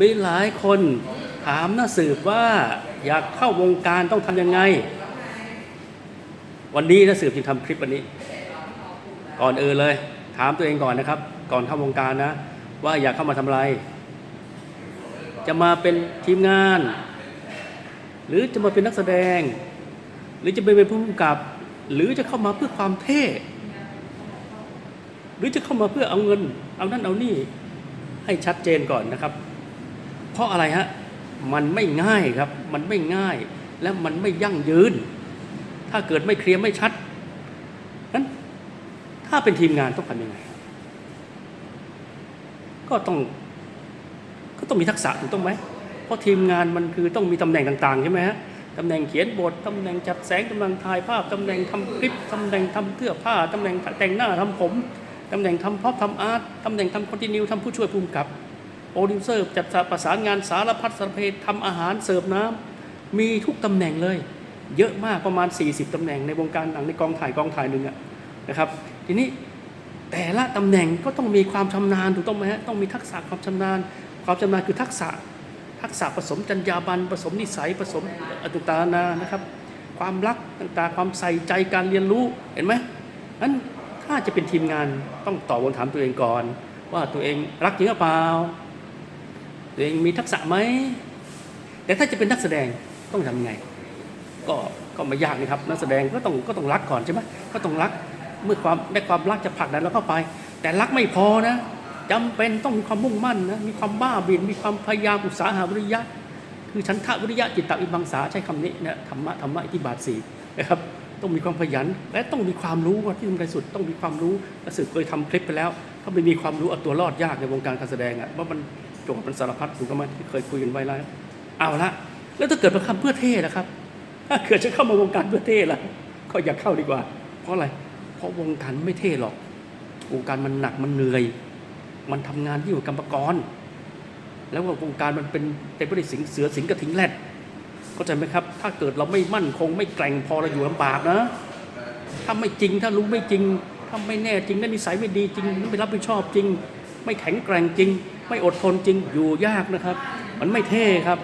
มีหลายคนถามน่าสืบว่าอยากเข้าวงการต้องทำยังไง วันนี้น่าสืบจึงทำคลิปวันนี้ ก่อนเอื่นเลย ถามตัวเองก่อนนะครับ ก่อนเข้าวงการนะ ว่าอยากเข้ามาทำอะไร จะมาเป็นทีมงาน หรือจะมาเป็นนักแสดง หรือจะไปเป็นผู้กำกับ หรือจะเข้ามาเพื่อความเท่ หรือจะเข้ามาเพื่อเอาเงิน เอานั่นเอานี่ให้ชัดเจนก่อนนะครับ เพราะอะไรฮะมันไม่ง่ายครับ มันไม่ง่ายและมันไม่ยั่งยืน ถ้าเกิดไม่เคลียร์ไม่ชัดนั้นถ้าเป็นทีมงานต้องทำยังไง ก็ต้องก็ต้องมีทักษะถูกต้องไหมเพราะทีมงานมันคือต้องมีตำแหน่งต่างๆใช่ไหมฮะตำแหน่งเขียนบทตำแหน่งจัดแสงตำแหน่งถ่ายภาพตำแหน่งทำคลิปตำแหน่งทำเสื้อผ้าตำแหน่งแต่งหน้าทำผมตำแหน่งทำพ็อพทำอาร์ตตำแหน่งทำคอนติเนียทำผู้ช่วยภูมิกับ โปรดิวเซอร์จัดประสานงานสารพัดสารเพทำอาหารเสิร์ฟน้ำมีทุกตำแหน่งเลย เยอะมากประมาณ 40ตำแหน่งในวงการหนังในกองถ่ายกองถ่ายหนึ่งอะนะครับ ทีนี้แต่ละตำแหน่งก็ต้องมีความชำนาญถูกต้องไหมฮะต้องมีทักษะความชำนาญ ความชำนาญคือทักษะทักษะผสมจรรยาบรรณผสมนิสัยผสมต่างๆนานานะครับ ความรักต่างๆความใส่ใจการเรียนรู้เห็นไหมนั้นถ้าจะเป็นทีมงานต้องตอบคำถามตัวเองก่อน ว่าตัวเองรักจริงหรือเปล่า ตัวเองมีทักษะไหม แต่ถ้าจะเป็นนักแสดงต้องทำยังไง ก็ก็ไม่ยากนะครับ นักแสดงก็ต้องก็ต้องรักก่อนใช่ไหมก็ต้องรักเมื่อความได้ความรักจะผลักดันเราเข้าไป แต่รักไม่พอนะจำเป็นต้องมีความมุ่งมั่นนะมีความบ้าบินมีความพยายามอุตสาหะวิริยะ คือฉันทะวิริยะจิตตวิมังสาใช้คำนี้นะธรรมะธรรมะอิทธิบาทสี่นะครับต้องมีความขยัน และต้องมีความรู้ว่าที่สำคัญสุดต้องมีความรู้กระสือเคยทำคลิปไปแล้ว ถ้าไม่มีความรู้เอาตัวรอดยากในวงการการแสดงอะว่ามัน โจทย์มันสารพัดถูกไหมที่เคยคุยกันไว้แล้วเอาละแล้วถ้าเกิดมาทำเพื่อเท่ล่ะครับ ถ้าเกิดจะเข้ามาวงการเพื่อเท่ล่ะก็อย่าเข้าดีกว่า เพราะอะไร เพราะวงการไม่เท่หรอกวงการมันหนักมันเหนื่อย มันทำงานที่อยู่กรรมกร แล้วว่าวงการมันเป็นเต็มไปด้วยสิงเสือสิงกระทิงแรดเข้าใจไหมครับ ถ้าเกิดเราไม่มั่นคงไม่แกร่งพอเราอยู่ลำบากนะ ถ้าไม่จริงถ้ารู้ไม่จริง ถ้าไม่แน่จริงนั่นนิสัยไม่ดีจริงไม่รับผิดชอบจริง ไม่แข็งแกร่งจริง ไม่อดทนจริงอยู่ยากนะครับ มันไม่เท่ครับ